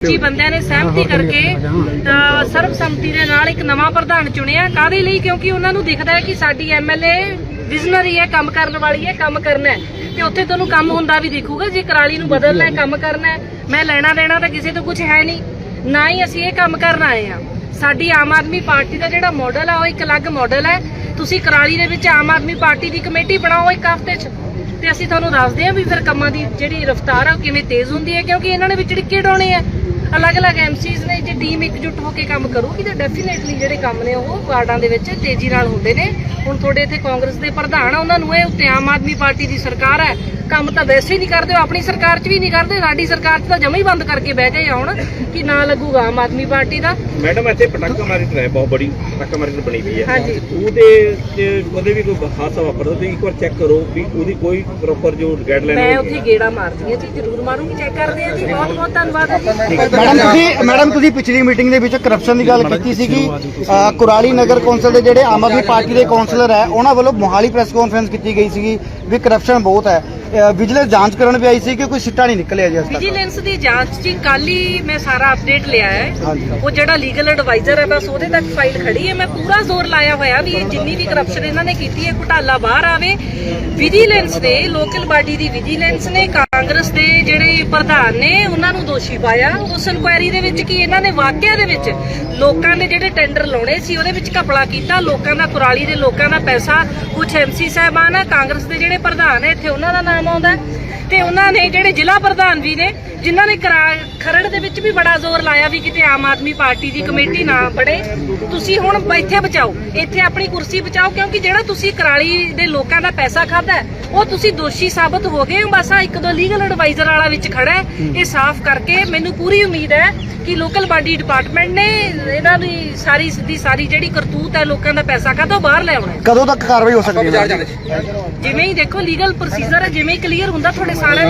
ਜੀ ਬੰਦਿਆਂ ਨੇ ਸਹਿਮਤੀ ਕਰਕੇ ਅ, ਸਰਬਸੰਮਤੀ ਦੇ ਨਾਲ ਇੱਕ ਨਵਾਂ ਪ੍ਰਧਾਨ ਚੁਣਿਆ ਕਾਦੇ ਲਈ ਕਿਉਂਕਿ ਉਹਨਾਂ ਨੂੰ ਦਿਖਦਾ ਹੈ ਕਿ ਸਾਡੀ ਐਮਐਲਏ ਵਿਜ਼ਨਰੀ ਹੈ ਕੰਮ ਕਰਨ ਵਾਲੀ ਹੈ ਕੰਮ ਕਰਨਾ ਹੈ ਤੇ ਉੱਥੇ ਤੁਹਾਨੂੰ ਕੰਮ ਹੁੰਦਾ ਵੀ ਦਿਖੂਗਾ ਜੇ ਕਰਾਲੀ ਨੂੰ ਬਦਲਣਾ ਹੈ ਕੰਮ ਕਰਨਾ ਹੈ ਮੈਂ ਲੈਣਾ ਦੇਣਾ ਤਾਂ ਕਿਸੇ ਤੋਂ ਕੁਝ ਹੈ ਨਹੀਂ ਨਾ ਹੀ ਅਸੀਂ ਇਹ ਕੰਮ ਕਰਨ ਆਏ ਆ ਸਾਡੀ ਆਮ ਆਦਮੀ ਪਾਰਟੀ ਦਾ ਜਿਹੜਾ ਮਾਡਲ ਆ ਉਹ ਇੱਕ ਅਲੱਗ ਮਾਡਲ ਹੈ ਤੁਸੀਂ ਕਰਾਲੀ ਦੇ ਵਿੱਚ ਆਮ ਆਦਮੀ ਪਾਰਟੀ ਦੀ ਕਮੇਟੀ ਬਣਾਓ ਇੱਕ ਹਫ਼ਤੇ 'ਚ ਤੇ ਅਸੀਂ ਤੁਹਾਨੂੰ ਦੱਸਦੇ ਹਾਂ ਵੀ ਫਿਰ ਕੰਮਾਂ ਦੀ ਜਿਹੜੀ ਰਫ਼ਤਾਰ ਆ ਉਹ ਕਿਵੇਂ ਤੇਜ਼ ਹੁੰਦੀ ਹੈ, ਕਿਉਂਕਿ ਇਹਨਾਂ ਨੇ ਵੀ ਡਿੱਕੇ ਡਾਉਣੇ ਆ ਅਲੱਗ-ਅਲੱਗ ਐਮਸੀਜ਼ ਨੇ ਜੇ ਟੀਮ ਇਕਜੁੱਟ ਹੋ ਕੇ ਕੰਮ ਕਰੂਗੀ ਤਾਂ ਡੈਫੀਨੇਟਲੀ ਜਿਹੜੇ ਕੰਮ ਨੇ ਉਹ ਵਾਰਡਾਂ ਦੇ ਵਿੱਚ ਤੇਜ਼ੀ ਨਾਲ ਹੁੰਦੇ ਨੇ। ਹੁਣ ਤੁਹਾਡੇ ਇੱਥੇ ਕਾਂਗਰਸ ਦੇ ਪ੍ਰਧਾਨ ਆ ਉਹਨਾਂ ਨੂੰ ਇਹ ਉੱਤੇ ਆਮ ਆਦਮੀ ਪਾਰਟੀ ਦੀ ਸਰਕਾਰ ਹੈ ਕੰਮ ਤਾਂ ਵੈਸੇ ਹੀ ਨਹੀਂ ਕਰਦੇ ਉਹ ਆਪਣੀ ਸਰਕਾਰ 'ਚ ਵੀ ਨਹੀਂ ਕਰਦੇ ਸਾਡੀ ਸਰਕਾਰ 'ਚ ਤਾਂ ਜਮਾ ਹੀ ਬੰਦ ਕਰਕੇ ਬਹਿ ਗਏ ਹੁਣ ਕਿ ਨਾ ਲੱਗੂਗਾ ਆਮ ਆਦਮੀ ਪਾਰਟੀ ਦਾ। ਮੈਡਮ ਇੱਥੇ ਪਟਾਕਾ ਮਾਰਕੀਟ ਹੈ ਬਹੁਤ ਬੜੀ ਪਟਾਕਾ ਮਾਰਕੀਟ ਬਣੀ ਹੋਈ ਹੈ। ਹਾਂਜੀ। ਉਹਦੇ ਚ ਉਹਦੇ ਵੀ ਕੋਈ ਹਾਦਸਾ ਵਾਪਰਦਾ ਤੇ ਇੱਕ ਵਾਰ ਚੈੱਕ ਕਰੋ ਵੀ ਉਹਦੀ ਕੋਈ ਪ੍ਰੋਪਰ ਜੋ ਗਾਈਡਲਾਈਨ ਮੈਂ ਉੱਥੇ ਗੇੜਾ ਮਾਰਦੀ ਹਾਂ ਜੀ ਜ਼ਰੂਰ ਮਾਰੂੰਗੀ ਚੈੱਕ ਕਰਦੇ ਹਾਂ ਜੀ। ਬਹੁਤ ਬਹੁਤ ਧੰਨਵਾਦ ਹੈ ਜੀ। ਮੈਡਮ ਤੁਸੀਂ ਮੈਡਮ ਤੁਸੀਂ ਪਿਛਲੀ ਮੀਟਿੰਗ ਦੇ ਵਿੱਚ ਕਰਪਸ਼ਨ ਦੀ ਗੱਲ ਕੀਤੀ ਸੀਗੀ। ਅ, ਕੁਰਾਲੀ ਨਗਰ ਕੌਂਸਲ ਦੇ ਜਿਹੜੇ ਆਮ ਆਦਮੀ ਪਾਰਟੀ ਦੇ ਕੌਂਸਲਰ ਹੈ ਉਹਨਾਂ ਵੱਲੋਂ ਮੋਹਾਲੀ ਪ੍ਰੈਸ ਕਾਨਫਰੰਸ ਕੀਤੀ ਗਈ ਸੀਗੀ ਵੀ ਕਰਪਸ਼ਨ ਬਹੁਤ ਹੈ। ਵਿਜੀਲੈਂਸ ਜਾਂਚ ਕਰਨ ਵੀ ਆਈ ਸੀ ਕਿ ਕੋਈ ਸਿੱਟਾ ਨਹੀਂ ਨਿਕਲਿਆ ਜੀ ਅਜੇ ਤੱਕ। ਵਿਜੀਲੈਂਸ ਦੀ ਜਾਂਚ ਜੀ ਕੱਲ ਹੀ ਮੈਂ ਸਾਰਾ ਅਪਡੇਟ ਲਿਆ ਹੈ। ਹਾਂਜੀ। ਉਹ ਜਿਹੜਾ ਲੀਗਲ ਐਡਵਾਈਜ਼ਰ ਹੈ ਬਸ ਉਹਦੇ ਤੱਕ ਫਾਈਲ ਖੜੀ ਹੈ। ਮੈਂ ਪੂਰਾ ਜ਼ੋਰ ਲਾਇਆ ਹੋਇਆ ਵੀ ਇਹ ਜਿੰਨੀ ਵੀ ਕਰਪਸ਼ਨ ਇਹਨਾਂ ਨੇ ਕੀਤੀ ਹੈ ਘੁਟਾਲਾ ਬਾਹਰ ਆਵੇ। ਵਿਜੀਲੈਂਸ ਦੇ ਲੋਕਲ ਬਾਡੀ ਦੀ ਵਿਜੀਲੈਂਸ ਨੇ ਕਾਂਗਰਸ ਦੇ ਪ੍ਰਧਾਨ ਨੇ ਉਹਨਾਂ ਨੂੰ ਦੋਸ਼ੀ ਪਾਇਆ। ਉਸ ਇਨਕੁਆਇਰੀ ਦੇ ਵਿੱਚ ਕੀ ਇਹਨਾਂ ਨੇ ਵਾਕਿਆ ਦੇ ਵਿੱਚ ਲੋਕਾਂ ਦੇ ਜਿਹੜੇ ਟੈਂਡਰ ਲਾਉਣੇ ਸੀ, ਉਹਦੇ ਵਿੱਚ ਘਪਲਾ ਕੀਤਾ। ਲੋਕਾਂ ਦਾ ਕੁਰਾਲੀ ਦੇ ਲੋਕਾਂ ਦਾ ਪੈਸਾ ਕੁਝ ਐਮਸੀ ਸਾਹਿਬਾਨ ਆ, ਕਾਂਗਰਸ ਦੇ ਜਿਹੜੇ ਪ੍ਰਧਾਨ ਹੈ ਇੱਥੇ ਉਹਨਾਂ ਦਾ ਨਾਮ ਆਉਂਦਾ। ਤੇ ਉਹਨਾਂ ਨੇ ਜਿਹੜੇ ਜ਼ਿਲ੍ਹਾ ਪ੍ਰਧਾਨ ਵੀ ਨੇ ਜਿਨ੍ਹਾਂ ਨੇ ਖਰੜ ਦੇ ਵਿੱਚ ਵੀ ਬੜਾ ਜ਼ੋਰ ਲਾਇਆ ਵੀ ਕਿਤੇ ਆਮ ਆਦਮੀ ਪਾਰਟੀ ਦੀ ਕਮੇਟੀ ਨਾ ਬੜੇ ਤੁਸੀਂ ਹੁਣ ਇੱਥੇ ਬਚਾਓ ਇੱਥੇ ਆਪਣੀ ਕੁਰਸੀ ਬਚਾਓ ਕਿਉਂਕਿ ਜਿਹੜਾ ਤੁਸੀਂ ਕਰਾਲੀ ਦੇ ਲੋਕਾਂ ਦਾ ਪੈਸਾ ਖਾਦਾ ਉਹ ਤੁਸੀਂ ਦੋਸ਼ੀ ਸਾਬਤ ਹੋ ਗਏ ਹੋ। ਬਸ ਆ ਇੱਕ ਦੋ ਲੀਗਲ ਐਡਵਾਈਜ਼ਰ ਵਾਲਾ ਵਿੱਚ ਖੜਾ ਹੈ ਇਹ ਸਾਫ਼ ਕਰਕੇ ਮੈਨੂੰ ਪੂਰੀ ਉਮੀਦ ਹੈ ਕਿ ਲੋਕਲ ਬਾਡੀ ਡਿਪਾਰਟਮੈਂਟ ਨੇ ਇਹਨਾਂ ਦੀ ਸਾਰੀ ਦੀ ਸਾਰੀ ਜਿਹੜੀ ਕਰਤੂਤ ਹੈ ਲੋਕਾਂ ਦਾ ਪੈਸਾ ਖਾਦਾ ਉਹ ਬਾਹਰ ਲੈ ਆਉਣਾ ਹੈ। ਕਦੋਂ ਤੱਕ ਕਾਰਵਾਈ ਹੋ ਸਕਦੀ ਹੈ ਜਿਵੇਂ ਹੀ ਦੇਖੋ ਲੀਗਲ ਪ੍ਰੋਸੀਜਰ ਹੈ ਜਿਵੇਂ ਹੀ ਕਲੀਅਰ ਹੁੰਦਾ ਤੁਹਾਡੇ ਸਾਰਿਆਂ ਨੂੰ